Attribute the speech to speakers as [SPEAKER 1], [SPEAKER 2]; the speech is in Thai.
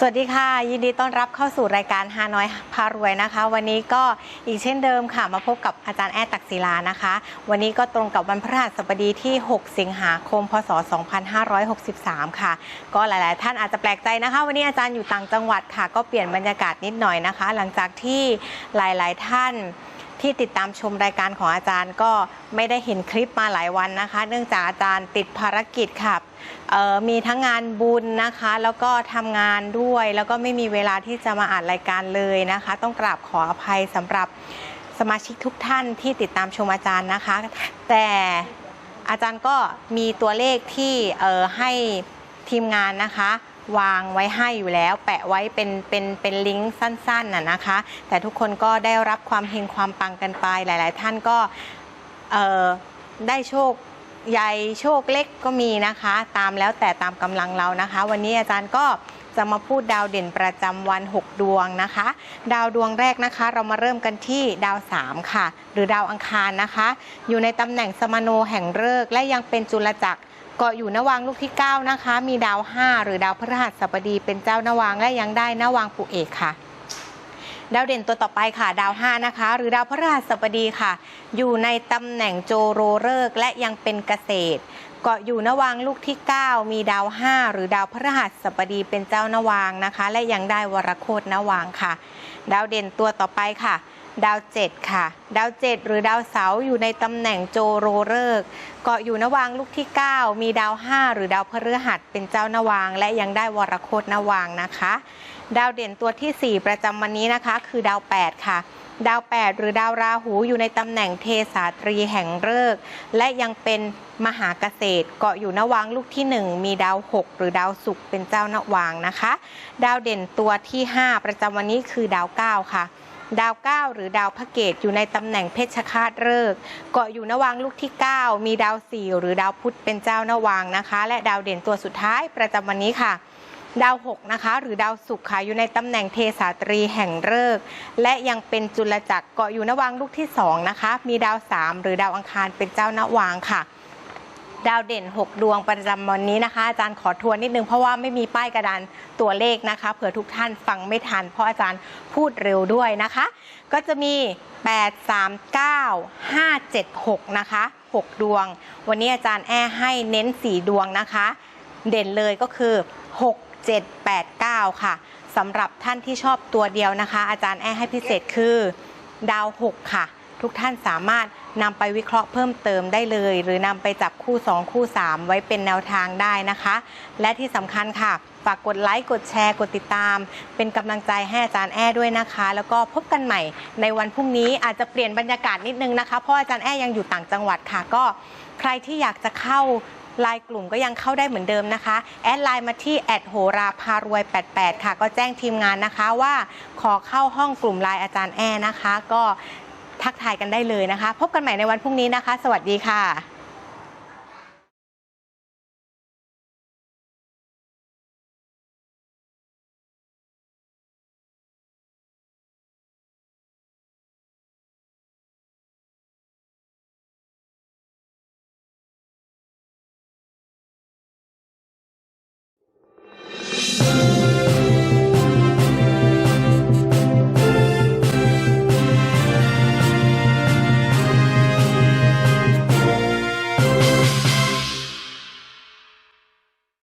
[SPEAKER 1] สวัสดีค่ะ ยินดีต้อนรับเข้าสู่รายการฮานอยพารวยนะคะ วันนี้ก็อีกเช่นเดิมค่ะ มาพบกับอาจารย์แอดตักศิลานะคะ วันนี้ก็ตรงกับวันพฤหัสบดีที่ 6 สิงหาคม พศ 2563 ค่ะ ก็หลาย ๆ ท่านอาจจะแปลกใจนะคะ วันนี้อาจารย์อยู่ต่างจังหวัดค่ะ ก็เปลี่ยนบรรยากาศนิดหน่อยนะคะ หลังจากที่หลาย ๆ ท่าน ที่ติดตามชมรายการของอาจารย์ก็ไม่ได้เห็นคลิปมาหลายวันนะคะ เนื่องจากอาจารย์ติดภารกิจค่ะออมีทั้งงานบุญนะคะ แล้วก็ทำงานด้วย แล้วก็ไม่มีเวลาที่จะมาอ่านรายการเลยนะคะ ต้องกราบขออภัยสำหรับสมาชิกทุกท่านที่ติดตามชมอาจารย์นะคะ แต่อาจารย์ก็มีตัวเลขที่ออให้ทีมงานนะคะ วางไว้ให้อยู่แล้ว แปะไว้เป็นเป็นเป็นลิงก์สั้นๆน่ะนะคะ แต่ทุกคนก็ได้รับความเฮงความปังกันไป หลาย ๆ ท่านก็ได้โชค ใหญ่โชคเล็กก็มีนะคะ ตามแล้วแต่ตามกำลังเรานะคะ วันนี้อาจารย์ก็จะมาพูดดาวเด่นประจำวัน 6 ดวงนะคะ ดาวดวงแรกนะคะ เรามาเริ่มกันที่ดาว 3 ค่ะ หรือดาวอังคารนะคะ อยู่ในตำแหน่งสมโนแห่งฤกษ์และยังเป็นจุลจักรเกาะอยู่นวางลูกที่ 9 นะคะ มีดาว 5 หรือดาวพฤหัสบดีเป็นเจ้านวางและยังได้นวางปุเอกค่ะ ดาวเด่นตัวต่อไปค่ะ ดาว 5 นะคะ หรือดาวพฤหัสบดีค่ะ อยู่ในตำแหน่งโจโรเริกและยังเป็นเกษตร เกาะอยู่นวางลูกที่ 9 มีดาว 5 หรือดาวพฤหัสบดีเป็นเจ้านวางนะคะ และยังได้วรโคตนวางค่ะ ดาวเด่นตัวต่อไปค่ะดาว7ค่ะ ดาว7หรือดาวเสาอยู่ในตำแหน่งโจโรเริกเกาะอยู่นวางลูกที่ 9 มีดาว 5 หรือดาวพฤหัสเป็นเจ้านวาง และยังได้วรโคตนวางนะคะ ดาวเด่นตัวที่ 4 ประจำวันนี้นะคะ คือดาว 8 ค่ะ ดาว 8 หรือดาวราหูอยู่ในตำแหน่งเทสาตรีแห่งฤกษ์และยังเป็นมหาเกษตรเกาะอยู่นวางลูกที่ 1 มีดาว 6 หรือดาวศุกร์เป็นเจ้านวางนะคะ ดาวเด่นตัวที่ 5 ประจำวันนี้คือดาว 9 ค่ะดาว 9 หรือดาวพระเกตอยู่ในตำแหน่งเพชฌฆาตฤกษ์เกาะอยู่นวางลูกที่ 9 มีดาว4หรือดาวพุธเป็นเจ้านวางนะคะ และดาวเด่นตัวสุดท้ายประจำวันนี้ค่ะ ดาว6นะคะหรือดาวศุกร์ค่ะอยู่ในตำแหน่งเทสาตรีแห่งฤกษ์และยังเป็นจุลจักรเกาะอยู่นวางลูกที่2นะคะมีดาว 3 หรือดาวอังคารเป็นเจ้านวางค่ะดาวเด่น 6 ดวงประจำวันนี้นะคะ อาจารย์ขอทวนนิดนึง เพราะว่าไม่มีป้ายกระดานตัวเลขนะคะเผื่อทุกท่านฟังไม่ทัน เพราะอาจารย์พูดเร็วด้วยนะคะ ก็จะมี 8 3 9 5 7 6 นะคะ 6 ดวง วันนี้อาจารย์แอ้ให้เน้น 4 ดวงนะคะ เด่นเลยก็คือ 6 7 8 9 ค่ะสำหรับท่านที่ชอบตัวเดียวนะคะ อาจารย์แอ้ให้พิเศษคือดาว 6 ค่ะ ทุกท่านสามารถนำไปวิเคราะห์เพิ่มเติมได้เลย หรือนำไปจับคู่ 2 คู่ 3 ไว้เป็นแนวทางได้นะคะ และที่สำคัญค่ะ ฝากกดไลค์กดแชร์ กดติดตาม เป็นกำลังใจให้อาจารย์แอ้ด้วยนะคะ แล้วก็พบกันใหม่ในวันพรุ่งนี้อาจจะเปลี่ยนบรรยากาศนิดนึงนะคะเพราะอาจารย์แอ้ยังอยู่ต่างจังหวัดค่ะก็ใครที่อยากจะเข้า ไลน์กลุ่มก็ยังเข้าได้เหมือนเดิมนะคะแอดไลน์มาที่แอดโหราพารวย 88 ค่ะ ก็แจ้งทีมงานนะคะว่าขอเข้าห้องกลุ่มไลน์อาจารย์แอนะคะ ก็ทักทายกันได้เลยนะคะ พบกันใหม่ในวันพรุ่งนี้นะคะ สวัสดีค่ะ Thank you.